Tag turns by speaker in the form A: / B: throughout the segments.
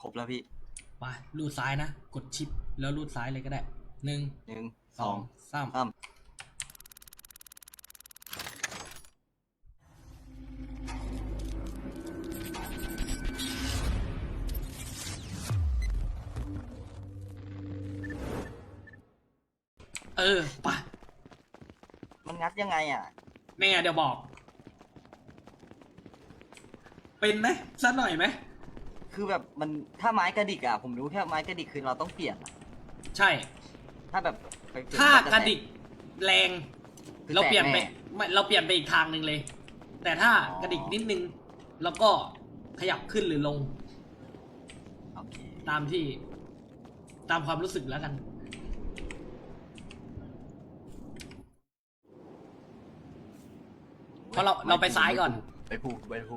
A: ครบแล้วพี่
B: มาลูดซ้ายนะ กดชิปแล้วลูดซ้ายเลยก็ได้หนึ่ง
A: หนึ่งส
B: ส
A: อ
B: องงสาม
A: สาม
B: เออไป
A: มันงัดยังไงอะ
B: นี่ไงเดี๋ยวบอก เป็นไหมสักหน่อยไหม
A: คือแบบมันถ้าไม้กระดิกอะผมรู้แค่ไม้กระดิกคือเราต้องเปลี่ยนอะ
B: ใช่
A: ถ้าแบบไปเปลี่ยน
B: ถ้า
A: จ
B: กระดิกแรง
A: คือ
B: เราเปลี่ยนไป
A: แตกแไม่
B: เราเปลี่ยนไปอีกทางหนึ่งเลย แต่ถ้า
A: อ๋อ
B: กระดิกนิดนึง แล้วก็ขยับขึ้นหรือลง
A: โอเค
B: ตามที่ ตามความรู้สึกแล้วกัน เพราะเราเราไปซ้ายก่อน
A: ไปผูไปผู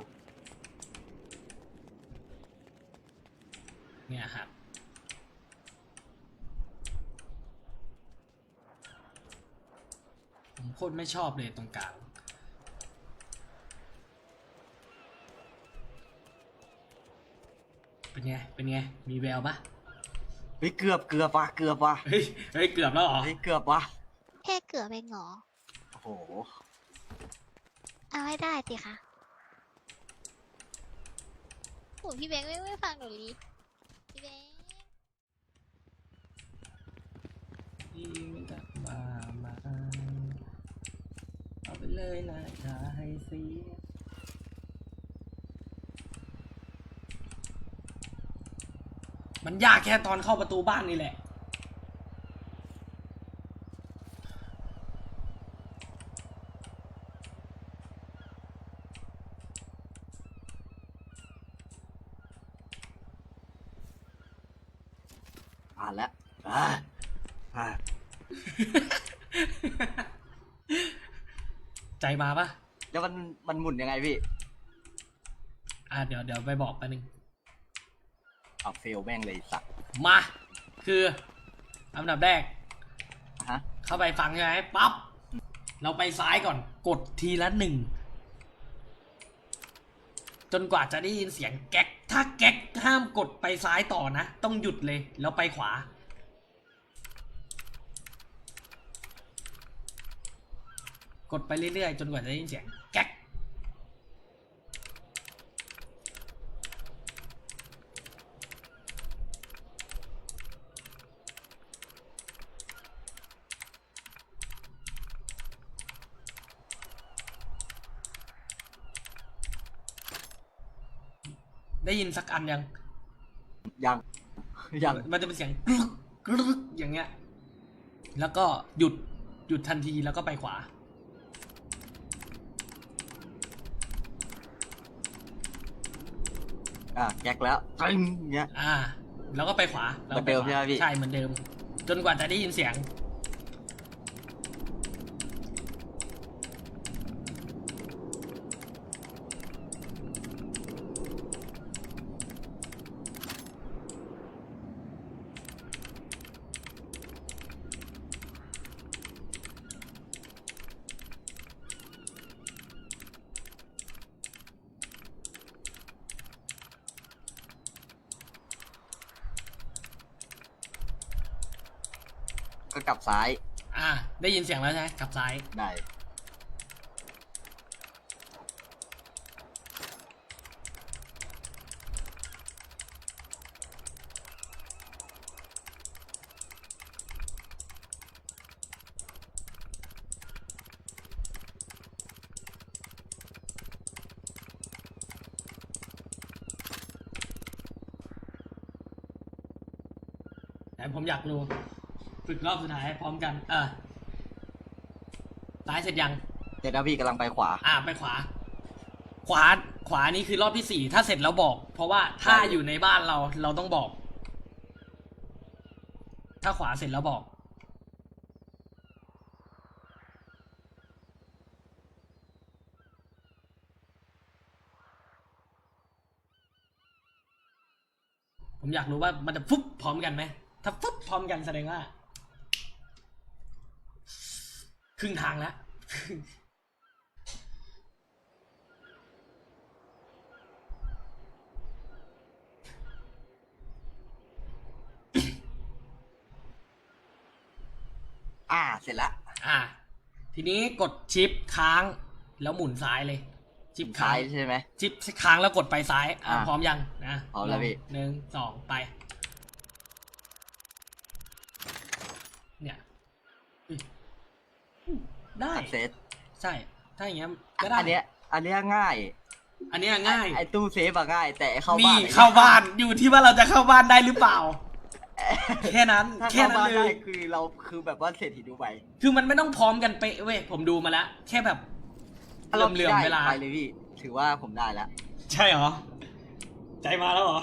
B: เนี่ยครับผมโคตรไม่ชอบเลยตรงกลางเป็นไง เป็นไง มีแววปะ
A: เฮ้ยเกือบเกือบว่ะเกือบว่ะ
B: เฮ้ย เฮ้ย เกือบแล้วเหรอ
A: เฮ้ยเกือบว่ะ
C: แค่เกือบเองเหรอ
A: โอ้โห
C: เอาให้ได้สิคะโหพี่แบงค์ไม่ไม่ฟังหนูลีพี่แบงค์
B: ยิงกลับมามาเอาไปเลยนะชาให้สียมันยากแค่ตอนเข้าประตูบ้านนี่แหละ
A: ผ่านแล้วอ่าอ่า
B: ใจ มาปะ
A: แล้วมันมันหมุนยังไงพี่
B: อะเดี๋ยวเดี๋ยวไปบอกกันหนึ่ง
A: เอาเฟลแม่งเลยสัก
B: มา คืออันดับแรก
A: ฮะ
B: เข้าไปฟังใช่ไหมปั๊บเราไปซ้ายก่อน กดทีละหนึ่งจนกว่าจะได้ยินเสียงแก๊ก ถ้าแก๊กห้ามกดไปซ้ายต่อนะ ต้องหยุดเลย แล้วไปขวา กดไปเรื่อยๆ จนกว่าจะได้ยินเสียงแก๊กได้ยินสักอันยัง
A: ยัง ยัง
B: มันจะเป็นเสียงกรึกกรึกอย่างเงี้ย แล้วก็หยุด หยุดทันทีแล้วก็ไปขวา
A: อะแก๊กแล้วตึ้งเงี้ย
B: อ่า แล้วก็ไปขวาแล้วก็ป
A: เหมือนเดิม
B: ขวา
A: ใช่ไหมพี่
B: ใช่เหมือนเดิม จนกว่าจะได้ยินเสียง
A: ก็กลับซ้าย
B: อ่า ได้ยินเสียงแล้วใช่ไหมกลับซ้าย
A: ได้
B: แต่ผมอยากรู้ ฝึกรอบสุดท้ายพร้อมกัน เออซ้ายเสร็จยัง
A: เสร็จแล้วพี่กำลังไปขวา
B: อ่าไปขวา ขวาขวานี่คือรอบที่สี่ถ้าเสร็จแล้วบอก เพราะว่าถ้า
A: ได้
B: อยู่ในบ้านเราเราต้องบอก ถ้าขวาเสร็จแล้วบอก ผมอยากรู้ว่ามันจะฟุบพร้อมกันไหม ถ้าปุ๊บพร้อมกันแสดงว่า ครึ่งทางแล้วอ่า
A: เสร็จละ
B: อ่า ทีนี้กดชิปค้างแล้วหมุนซ้ายเลย ชิปค้า
A: ซ้างยใช่ไหม
B: ชิปค้างแล้วกดไปซ้ายอ่าพร้อมยังนะ
A: พร้อมแล้วพี่
B: หนึ่งสองไป ได้
A: เซต
B: ใช่ ถ้าอย่างเงี้ยก็ได้
A: อันเนี้ย อันเนี้ยง่าย
B: อันเนี้ยง่าย
A: ไอ้ตู้เซฟอะง่าย แต่ไอ้เข้า
B: นี่
A: บ้าน
B: เข้าบ้านอยู่ที่ว่าเราจะเข้าบ้านได้หรือเปล่า แค่นั้น
A: ถ้า
B: แค่
A: เข้า
B: นั้น
A: บ้าน
B: เล
A: ได้
B: ย
A: คือเราคือแบบว่าเศรษฐีดูใบ
B: คือมันไม่ต้องพร้อมกันเป๊ะเว้ยผมดูมาแล้วแค่แบบ
A: ถ้าเรา
B: เหลื่อม
A: ได้
B: ๆเวลา
A: ไปเลยพี่ ถือว่าผมได้แล้ว
B: ใช่เหรอ ใจมาแล้วเหรอ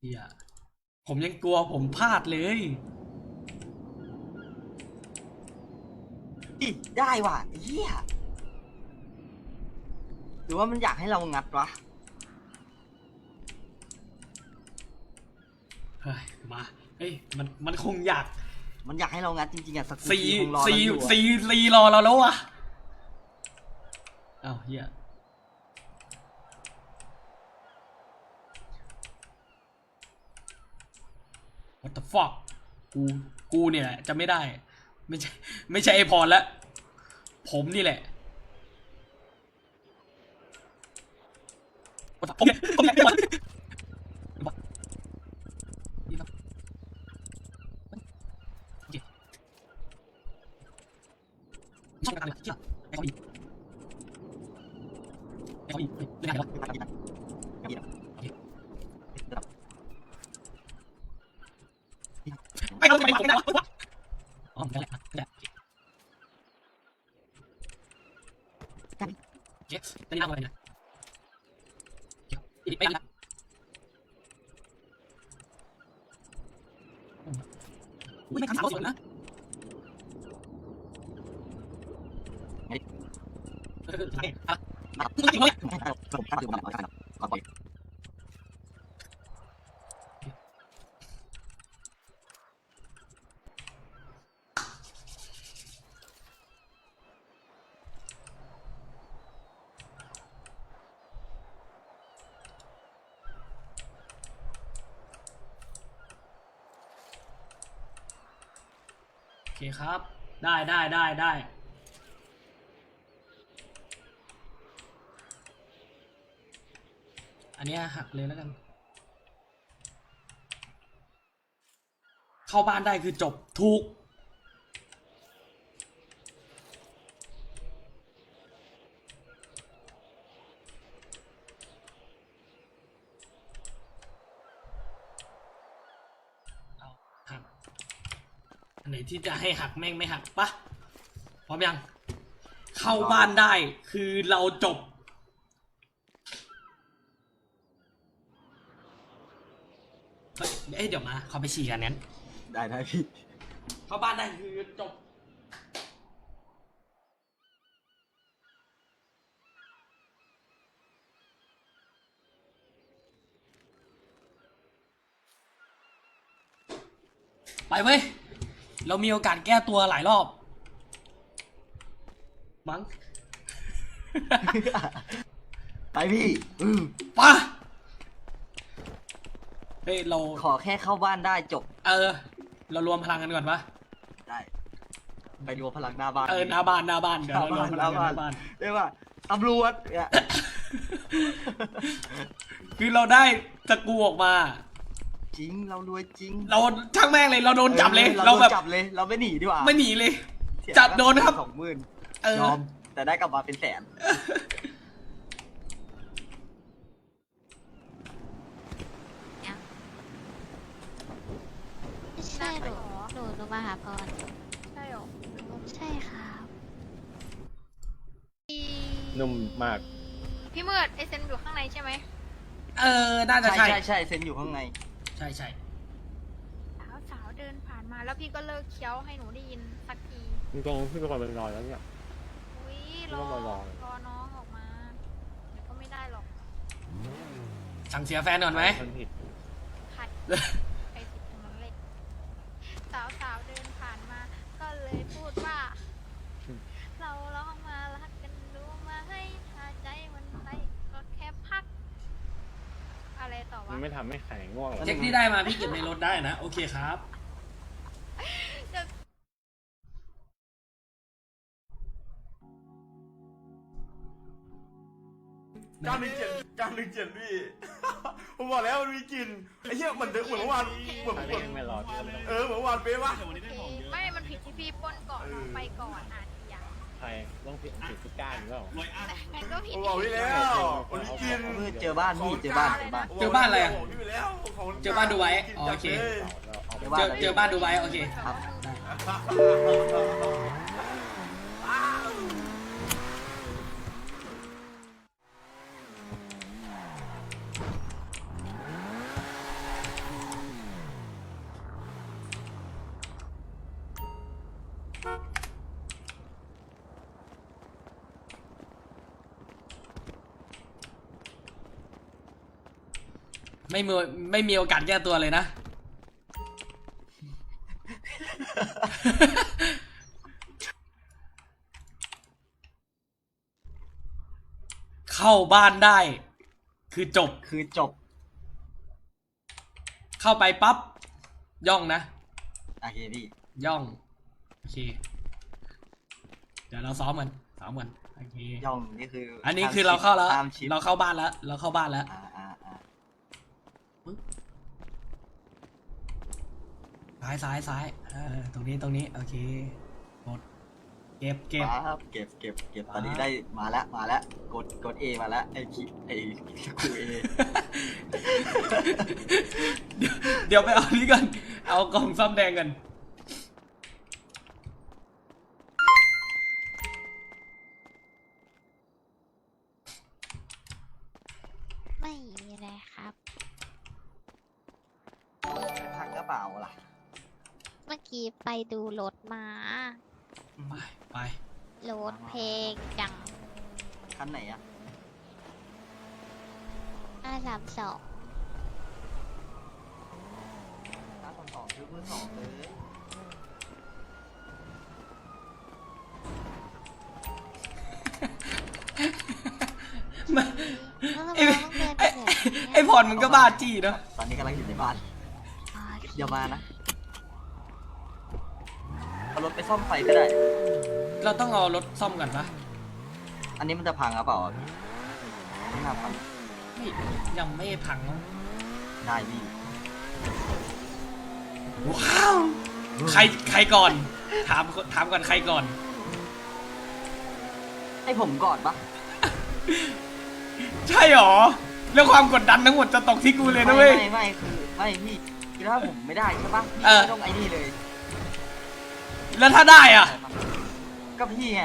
B: เฮียผมยังกลัวผมพลาดเลย
A: อิได้ว่ะเฮียหรือว่ามันอยากให้เรางัดวะ
B: เฮ้ยมาเฮ้ยมันมันคงอยาก
A: มันอยากให้เรางัดจริงๆอะสกู
B: ซี
A: ตีคงรอ
B: ซี
A: เราอยู่อะ
B: ซีซีรอเราแล้วอะอ้าวเฮีย วัต the fuck กูกูเนี่ยแหละจะไม่ได้ ไม่ใช่ไม่ใช่ไอพรแล้วผมนี่แหละ What the- ผมเนี่ยผมเนี่ยผมเนี่ยโอเคไม่ใช่กระตังเลยเชื่อไอ้เขาอีกไอ้เขาอีกเฮ้ยเรื่องอะไรวะ ไอ้เขาไม่ผมไม่ได้วะอ๋อนั่นแหละนั่นแหละเจ๊ตอนนี้นั่งอะไรเนี่ยเดี๋ยวอีกไม่ได้ละอุ้ยไม่คำถามเขาสวยนะเออถามเองอะมึงมาถึงเลย
A: ผมถ้าคือมันเอาได้ก่อนปล่อย
B: โอเค ครับ ได้ได้ได้ได้อันนี้หักเลยแล้วกัน เข้าบ้านได้คือจบถูก เอาหัก อันไหน ที่จะให้หักแม่งไม่หักปะพร้อมยัง เข้าบ้านได้คือเราจบเฮ้ยเอ้ยเดี๋ยวมาเขาไปฉี่กันนั้น
A: ได้ได้พี่
B: เข้าบ้านได้คือจบไปเว้ย เรามีโอกาสแก้ตัวหลายรอบ มั้ง
A: ไปพี่อืม
B: ปะเฮ้ยเรา
A: ขอแค่เข้าบ้านได้จบ
B: เออ เรารวมพลังกันก่อนปะ
A: ได้ ไปรวมพลังหน้าบ้าน
B: เออหน้าบ้านหน้าบ้านเดี๋ยวเรารวมพลังกันหน้าบ้าน
A: เรียกว่าตำรวจเนี่ย
B: คือเราได้ตะกูออกมา
A: จริง เรารวยจริง
B: เราช่างแม่งเลยเราโดนจับเลย
A: ออ
B: เรา
A: โดน
B: แบบ
A: จับเลย เราไม่หนีดีกว่า
B: ไม่หนีเลย
A: เสีย
B: จับโดนครับ
A: สองหมื่น
B: เออ
A: ยอมแต่ได้กลับมาเป็นแสน
C: ใช่หนูหนูหนูมาหาพร
D: ใช่หรอ
C: ใช่ครับ
E: นุ่มมาก
D: พี่มืดไอเซนอยู่ข้างในใช่ไหม
B: เออน่าจะ
A: ใช่
B: ใช่
A: ใช่ใช่เซ็นอยู่ข้างใน
B: ใช่ใช่
D: สาวสาวเดินผ่านมาแล้วพี่ก็เลิกเคี้ยวให้หนูได้ยินสักที
E: จริงๆพี่เป็นคนเป็นรอยแล้วเนี่ย
D: อุ้ย
E: ไม่
D: ร
E: ต้
D: อ
E: องมารอ
D: รอน้องออกมาเดี๋ยวก็ไม่ได้หรอก
B: สั่งเสียแฟนก่อนไหม
E: คนผิด
D: ขัดไปสิตรงนั้นเลยสาวสาวเดินผ่านมา ก็เลยพูดว่า เราร้องมารักกันรู้ไหมาให้ถ้าใจมันไปก็แค่พัก
E: มันไม่ทำให้หายง่วงหรอก
B: เช็คที่ได้มาพี่เก็บในรถได้นะ โอเคครับ
F: เก้าหนึ่งเจ็ดเก้าหนึ่งเจ็ดพี่ ผมบอกแล้วมันมีกลิ่นไอ้เหี้ยเหมือนเดิมเหมือนเมื่อวานเหมือน
E: ถ้า
F: เหมือน
E: ยังไม่รอที่จะไม่ต้อง
F: เออเหมือนเมื่อวานเป๊ะปะ
D: ไม่ มันผิดที่พี่ปล้นก่อนน้องไปก่อนอะทีอย่าง
E: ใครต้องผิดผิดทุกการหรือเปล่า
D: งั้นก็ผิด
F: ผมบอกพี่แล้วมันมีกลิ่น
A: เออเจอบ้านพี่เจอบ้านเจอบ้าน
B: เจอบ้านอะไรอะ
F: ผมบกพี่ไปแล้วของ
B: เจอบ้านดูไว้อ๋อโอเค
E: เราเอาไป
B: เจอเจอบ้านดูไว้โอเค
A: ครับ
B: ได้ ไม่มีไม่มีโอกาสแก้ตัวเลยนะ เข้าบ้านได้ คือจบ
A: คือจบ
B: เข้าไปปั๊บ ย่องนะ
A: โอเคพี่
B: ย่อง โอเค เดี๋ยวเราซ้อมกันซ้อมกันโอเค
A: ย่องนี่คือ
B: อั
A: อั
B: นนี้คือเราเข้าแล้ว
A: ตามชิป
B: เราเข้าบ้านแล้ว เราเข้าบ้านแล้ว
A: อ่าอ่าอ่า
B: ซ้ายซ้ายซ้ายเออตรงนี้ตรงนี้โอเคกดเก็บเก็บ
A: ปั๊บเก็บเก็บเก็บตอนนี้ได้มาแล้วมาแล้วกดกดเอมาแล้วไอ้คิไอ้คูเอ
B: เดี๋ยวเดี๋ยวไปเอานี้กัน เอากล่องซ่อมแดงกัน
C: ไปดูรถมา
B: ไปไป
C: รถเพลงจัง
A: คันไหนอะ
C: ห้าสามสอง
A: ห้าสองสองคือเบอร์สองเลย
B: มา
C: แล้วทำไม
B: ไอ้
C: เราต้องเดินไป
B: ไอ้
C: แบบนี้
B: ไอ้พรมันก็บ้าจี้เนาะ
A: ตอนนี้กำลังอยู่ในบ้าน
C: อ๋อโอเค
A: อย่ามานะ เอารถไปซ่อมไฟก็ได้
B: เราต้องเอารถซ่อมกันปะ
A: อันนี้มันจะพังหรือเปล่าอะพี่ไม่น่าพัง
B: ไม่ยังไม่พังเนอะ
A: ได้พี่
B: ว้าว ใครใครก่อน ถามถามก่อนใครก่อน
A: ให้ผมก่อนปะ
B: ใช่หรอ แล้วความกดดันทั้งหมดจะตกที่กูเลยนะ
A: ไม่
B: เว้ย
A: ไม่ไม่คือไม่พี่คือถ้าผมไม่ได้ใช่ปะพี่
B: เออ
A: ไม่ต้องไอ้นี่เลย
B: แล้วถ้าได้อะ
A: ก็พี่ไง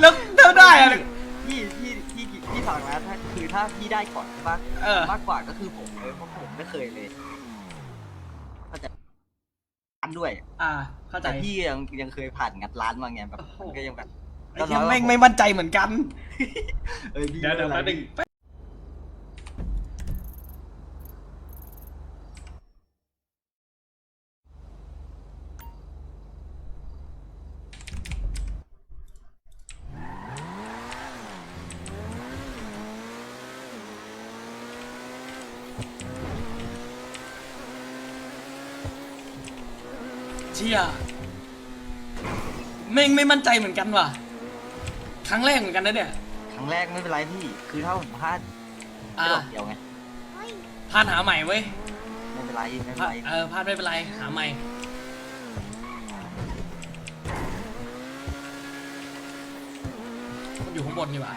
B: แล้วถ้าได้อะ
A: พี่พี่พี่พี่ฟังนะถ้าคือถ้าพี่ได้ก่อนใช่ปะ
B: เออ
A: มากกว่าก็คือผมเลยเพราะผมไม่เคยเลยก็จะอันด้วย
B: อ่า เข้าใจ
A: แต่พี่ยังยังเคยผ่านงัดร้านมาไงแบบ
B: โอ้โห
A: มันก็ยังแบบ
B: ไอ้เหี้ยังไม่งไม่มั่นใจเหมือนกัน
A: เอ้ยพี่
B: เดี๋ยวเดี๋ยว
A: ไม่
B: แป๊บ
A: ป็
B: นึ
A: น
B: ง ยแม่งไม่มั่นใจเหมือนกันว่ะ ครั้งแรกเหมือนกันนะเนี่ย
A: ครั้งแรกไม่เป็นไรพี่ คือถ้าผมพลาด
B: อ่า
A: แค่ดอกเดียวไง
C: เฮ้ย
B: พลาดหาใหม่เว้ย
A: ไม่เป็นไรไม่เป็น
B: พลาด
A: ไร
B: เออพลาดไม่เป็นไรหาใหม่ มันอยู่ข้างบนนี่หว่า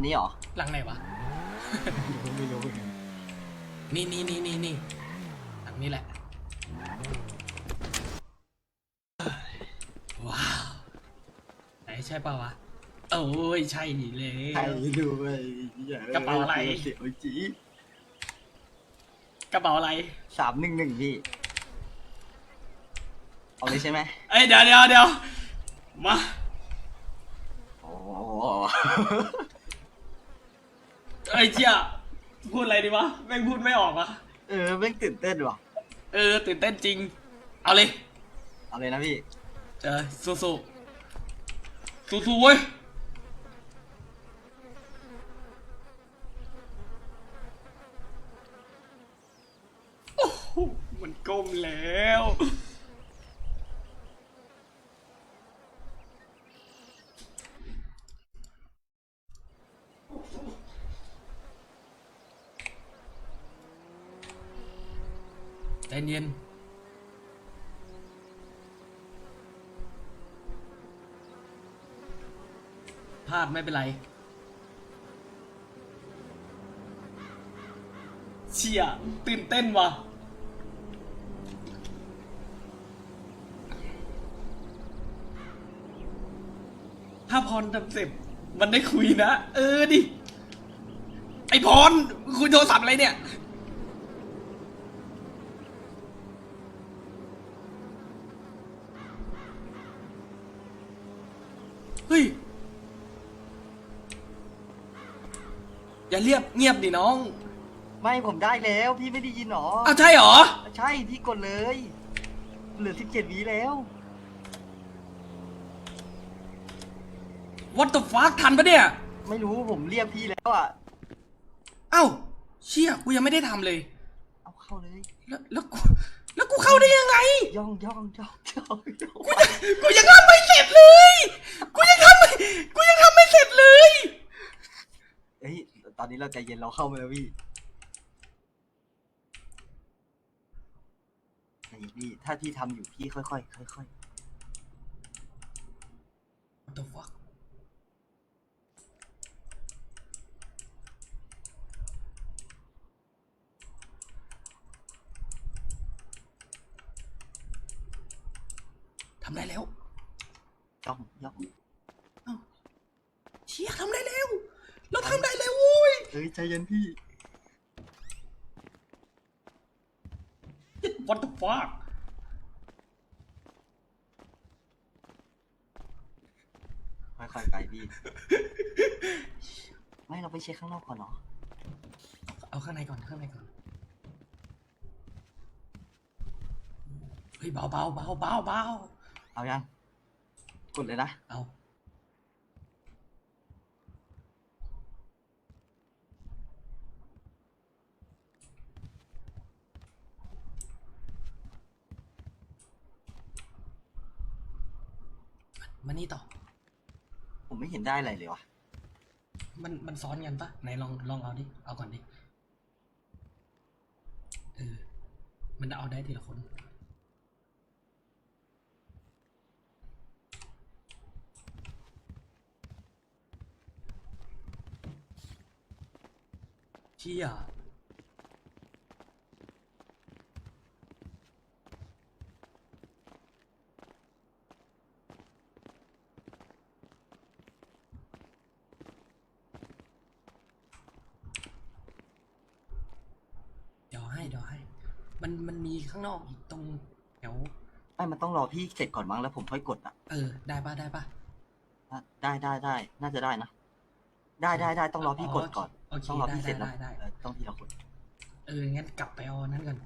B: น
A: นี้เหรอ
B: หลังไหนวะ
A: ไม่รู้
B: นี่นี่นี่นี่นี่หลังนี้แหละ ว้าว ไหนใช่เปล่าวะ โอ้ย ใช่เลย
A: ใครด้วยอย่
B: กระเป๋าอะไร
A: เสียวจี
B: กระเป๋าอะไร
A: สามหนึ่งหนึ่งพี่ เอาเลยใช่ไหม
B: เอ้ยเดี๋ยวเดี๋ยวเดี๋ยวมา
A: โอ้
B: เอ้ยเชี่ยพูดอะไรดีวะแม่งพูดไม่ออกวะ
A: เออแม่งตื่นเต้นว่ะ
B: เออตื่นเต้นจริง เอาเลย
A: เอาเลยนะพี่
B: เจอสู้สู้สู้สู้ๆเว้ยโอ้โหมันก้มแล้ว ใจเย็น พลาดไม่เป็นไร เชี่ยตื่นเต้นว่ะถ้าพรทำเสร็จมันได้คุยนะ เออดิ ไอพรคุยโทรศัพท์อะไรเนี่ย เฮ้ย อย่าเรียบเงียบดิน้อง
A: ไม่ผมได้แล้วพี่ไม่ได้ยินหรอ
B: อ้าวใช่เหรอ
A: ใช่พี่กดเลย เหลือสิบเจ็ดวิแล้ว
B: What the fuck ทันปะเนี่ย
A: ไม่รู้ผมเรียกพี่แล้วอะ
B: เอ้าเชี่ยกูยังไม่ได้ทำเลย
A: เอาเข้าเลย
B: แล้วแล้วกูแล้วกูเข้าได้ยังไง
A: ย่องย่องย่องย่องย่อง
B: กูยังทำไม่เสร็จเลย กูยังทำไม่ กูยังทำไม่เสร็จเลย
A: เฮ้ยตอนนี้ เราใจเย็นเราเข้ามาแล้วพี่ใจเย็นพี่ ถ้าพี่ทำอยู่พี่ค่อยๆค่อย
B: What the fuck ทำได้แล้ว
A: ๆย่องย่อง
B: เชี่ยทำได้แล้ว เราทำได้แล้วโว้ย
A: เฮ้ยใจเย็นพี่
B: What the fuck
A: ค่อยๆไปพี่ ไม่เราไปเช็คข้างนอกก่อนเนาะ
B: เอาข้างในก่อนข้างในก่อน เฮ้ยเบาเบาเบาเบาเบา
A: เอายัง กดเลยนะ
B: เอา มานี่ต่อ
A: ผมไม่เห็นได้อะไรเลยวะ
B: มันมันซ้อนกันปะไหนลองลองเอาดิ เอาก่อนดิ เออ มันเอาได้ทีละคน เชี่ย ให้เดี๋ยวให้ มันมันมีข้างนอกอีกตรงแถว
A: ไม่มันต้องรอพี่เสร็จก่อนมั้งแล้วผมค่อยกดอะ
B: เออ ได้ปะได้ปะ
A: อะได้ได้ได้ น่าจะได้นะ ได้ได้ได้ต้องรอพี่กดก่อน
B: โอเค
A: ต้องรอ
B: ได้
A: พี่เสร็จ
B: ได้
A: แล้ว
B: ได้
A: เออต้องทีละคน
B: เอองั้นกลับไปเอาอันนั้นกัน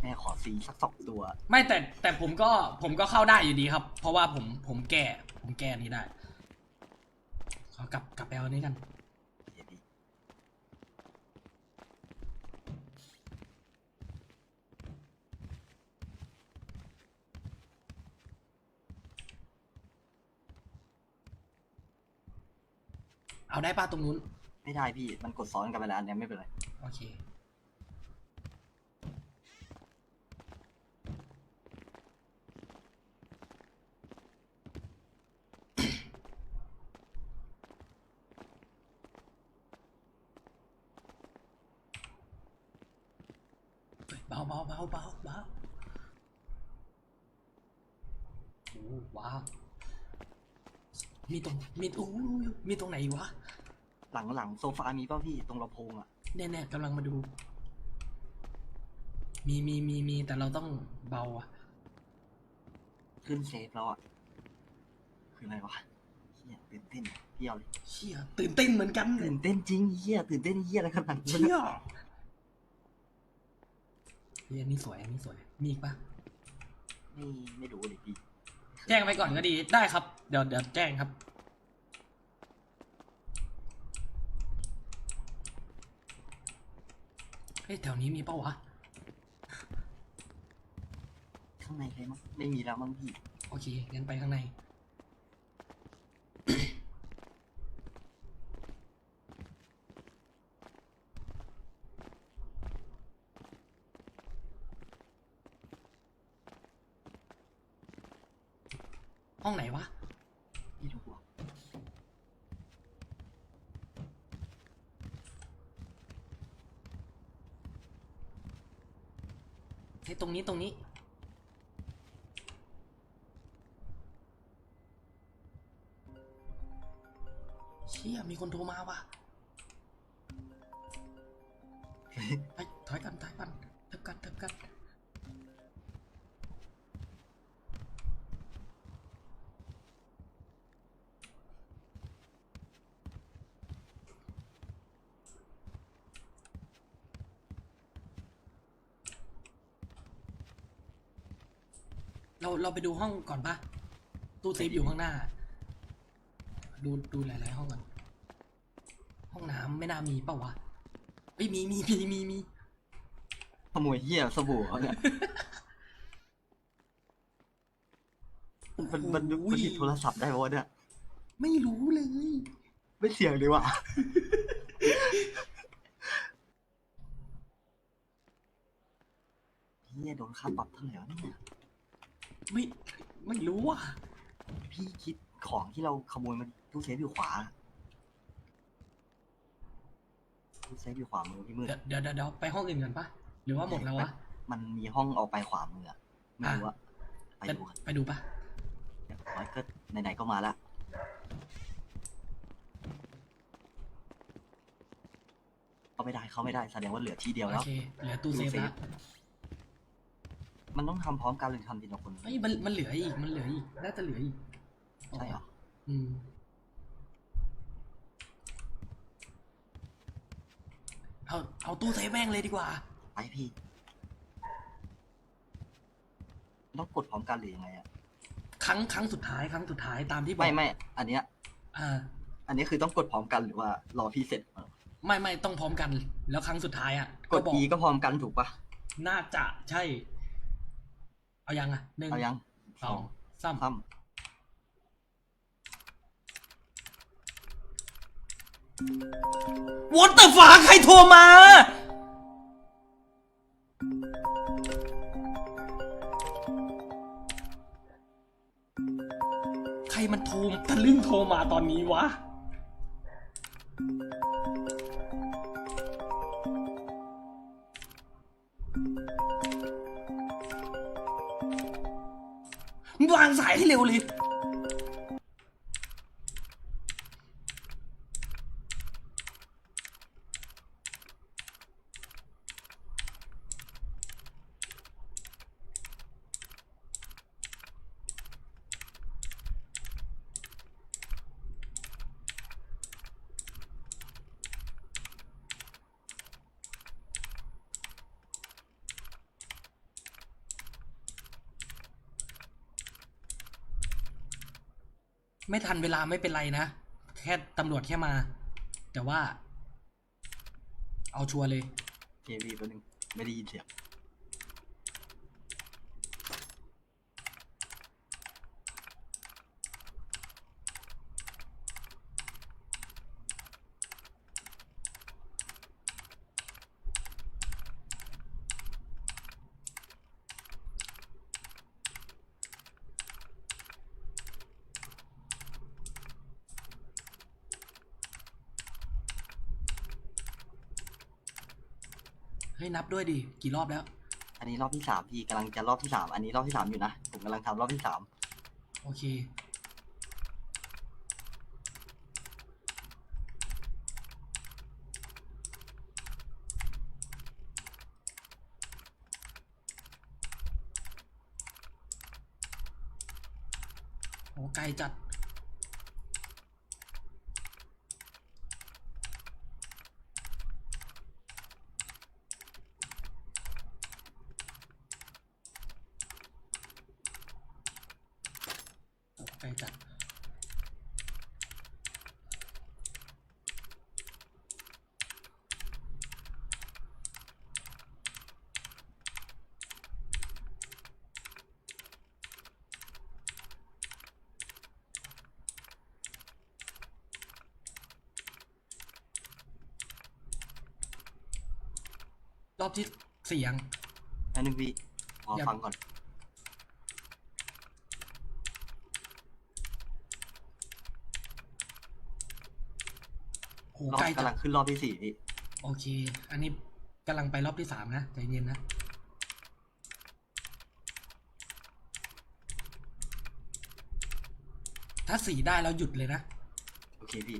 A: แม่ขอซีสักสองตัว
B: ไม่แต่แต่ผมก็ผมก็เข้าได้อยู่ดีครับ เพราะว่าผมผมแก้ผมแก้อันนี้ได้ขอกลับกลับไปเอาอันนี้กัน
A: เดี๋ยวพี่
B: เอา ได้ป้าตรงนู้น
A: ไม่ได้พี่ มันกดซ้อนกันไปแล้วอันเนี้ยไม่เป็นไร
B: โอเค เฮ้ยเบาเบาเบาเบาเบาโอ้ว้าว มีตรงมีโอ้ยมีตรงไหนอีกวะ
A: หลังหลังโซฟามีป่ะพี่ตรงลำโพงอะ
B: แน่ๆกำลังมาดู มีมีมีมีแต่เราต้องเบาอะ
A: ขึ้นเซฟแล้วอะคืออะไรวะเฮียตื่นเต้นพี่เอาเลย
B: เชี่ยตื่นเต้นเหมือนกัน
A: ตื่นเต้นจริงเฮียตื่นเต้นเฮียอะไรขนาดนี้
B: เชี่ยเฮ้ยอันนี้สวยอันนี้สวยมีอีกปะ
A: ไม่ไม่รู้เลยพี่
B: แจ้งไปก่อนก็ดีได้ครับ เดี๋ยวเดี๋ยวแจ้งครับ เฮ้ยแถวนี้มีเปล่าวะ
A: ข้างในใครมั้งไม่มีแล้วมั้งพี่
B: โอเคงั้นไปข้างใน ห้องไหนวะ
A: พี่ดูอะ
B: เฮ้ตรงนี้ตรงนี้เชี่ยมีคนโทรมาว่ะ ไปถอยกันถอยกันเทิบกันเทิบกัน เราเราไปดูห้องก่อนปะตู้เซฟอยู่ข้างหน้า ดูดูหลาย ๆ ห้องก่อน ห้องน้ำไม่น่ามีเปล่าวะเอ้ยมีมีมีมีมี
A: ขโมยเหี้ยสบู่เขาเนี่ยมันมันมันมันหยิบโทรศัพท์ได้ปะวะเนี่ย
B: ไม่รู้เลย
A: ไม่เสียงเลยว่ะเฮียโดนค่าปรับเท่าไหร่วะเนี่ย
B: ไม่ไม่รู้อะ
A: พี่คิดของที่เราขโมยมันตู้เซฟอยู่ขวาตู้เซฟอยู่ขวามือพี่มืด
B: เดี๋ยวเดี๋ยวเดี๋ยวไปห้องอื่นกันปะหรือว่าหมดแล้ววะ
A: มันมีห้องเอาไปขวามืออะไม่รู้ว่าไป
B: ไป
A: ดูกัน
B: ไปดูปะ
A: เดี๋ยวร้อยก็ไหนๆก็มาละเขาไม่ได้เขาไม่ได้แสดงว่าเหลือที่เดียว
B: โอ
A: แล้ว
B: เคเหลือตู้เซฟ
A: ตู้เซ
B: ละ
A: ฟ มันต้องทำพร้อมกันหรือทำทีละคน
B: เฮ้ยมันมันเหลืออีกมันเหลืออีกน่าจะเหลืออีก
A: ใช่เหรอ
B: อืมเอาเอาตู้เซฟแม่งเลยดีกว่า
A: ไปพี่ต้องกดพร้อมกันหรือยังไงอะ
B: ครั้งครั้งสุดท้ายครั้งสุดท้ายตามที่บอก
A: ไม่ไม่อันเนี้ย
B: อ่า
A: อันนี้คือต้องกดพร้อมกันหรือว่ารอพี่เสร็จ
B: ไม่ไม่ต้องพร้อมกัน แล้วครั้งสุดท้ายอะ
A: กด
B: บอก
A: E ก็พร้อมกันถูกปะ
B: น่าจะใช่ เอายังอะหนึ่ง
A: เอายัง
B: สองสาม
A: ซ้
B: วอเตอร์ฝาใครโทรมา ใครมันโทรทะลึ่งโทรมาตอนนี้วะ วางสายให้เร็วเลย ไม่ทันเวลาไม่เป็นไรนะ แค่ตำรวจแค่มา แต่ว่า เอาชัวร์เลย
A: เควีแป๊บนึงไม่ได้ยินเสียง
B: ด้วยดิ กี่รอบแล้ว
A: อันนี้รอบที่สามพี่กำลังจะรอบที่สามอันนี้รอบที่สามอยู่นะ ผมกำลังทำรอบที่สาม
B: โอเค โอ้ไกลจัด
A: เไก
B: ลจัด รอบที่สี่ยัง
A: อันนึงพี่ขอ
B: อย่า
A: ฟังก่อน
B: โห
A: รอบ
B: ไกลจั
A: กำลั
B: ด
A: งขึ้นรอบที่สี่พี่
B: โอเค อันนี้กำลังไปรอบที่สามนะใจเย็นนะ ถ้าสี่ได้เราหยุดเลยนะ
A: โอเคพี่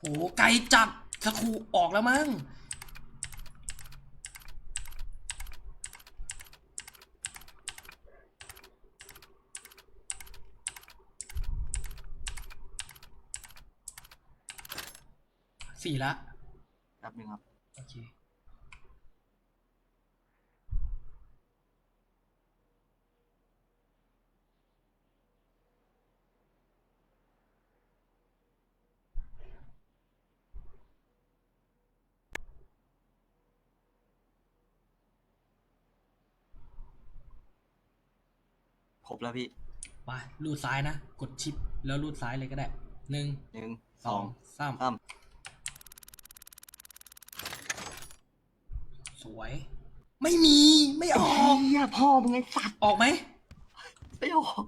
B: โหไกลจัดสกครูออกแล้วมั้งสี่ละ
A: แป๊บนึงครับ
B: โอเค
A: แล้วพี่
B: ไปลูดซ้ายนะ กดชิปแล้วลูดซ้ายเลยก็ได้หนึ่ง
A: หนึ่ง
B: ส
A: ส
B: อ
A: องง
B: สาม
A: สาม
B: สวย ไม่มีไม่ออก
A: เฮียพ่อมึงไอ้สัตว์
B: ออกไหม
A: ไม่ออก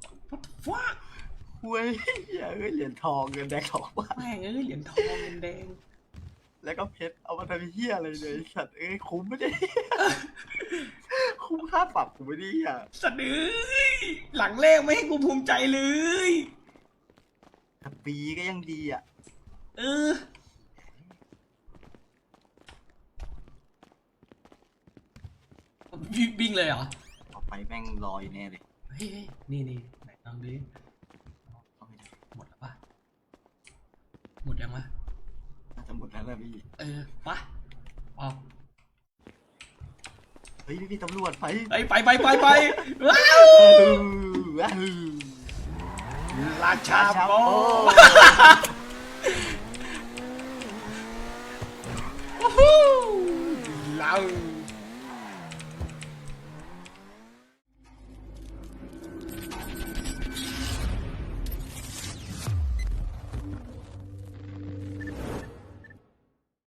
B: ว้า
A: เว้ยเฮียเอ้ยเหรียญทองเงินแดงสองบาท
B: แม่งเอ้ยเหรียญทองเงินแดง
A: แล้วก็เพชรเอามาทำเฮียอะไรเลยไอ้สัตว์เอ้ยคุ้มไม่ได้ คุ้มค่าปรับกูไม่ได้อะ
B: สะดือหลังแรกไม่ให้กูภูมิใจเลย
A: แต่ปีก็ยังดีอะ
B: เออ วิ่งวิ่งเลยเหรอ
A: ออกไปแม่งรออยู่แน่เลย
B: เฮ้ยเฮ้ยนี่นี่ไหนลองดูดิ
A: เข้าไม่ได้
B: หมดแล้วปะหมดยังวะ
A: น่าจะหมดแล้วนะพี่
B: เออปะออก
A: เฮ้ยพี่ตำรวจไป
B: ไปไปไปไปไปว้าว
A: ว้าว
B: ราชา
A: ชา
B: โบ
A: โบ
B: วู้ฮู้เรา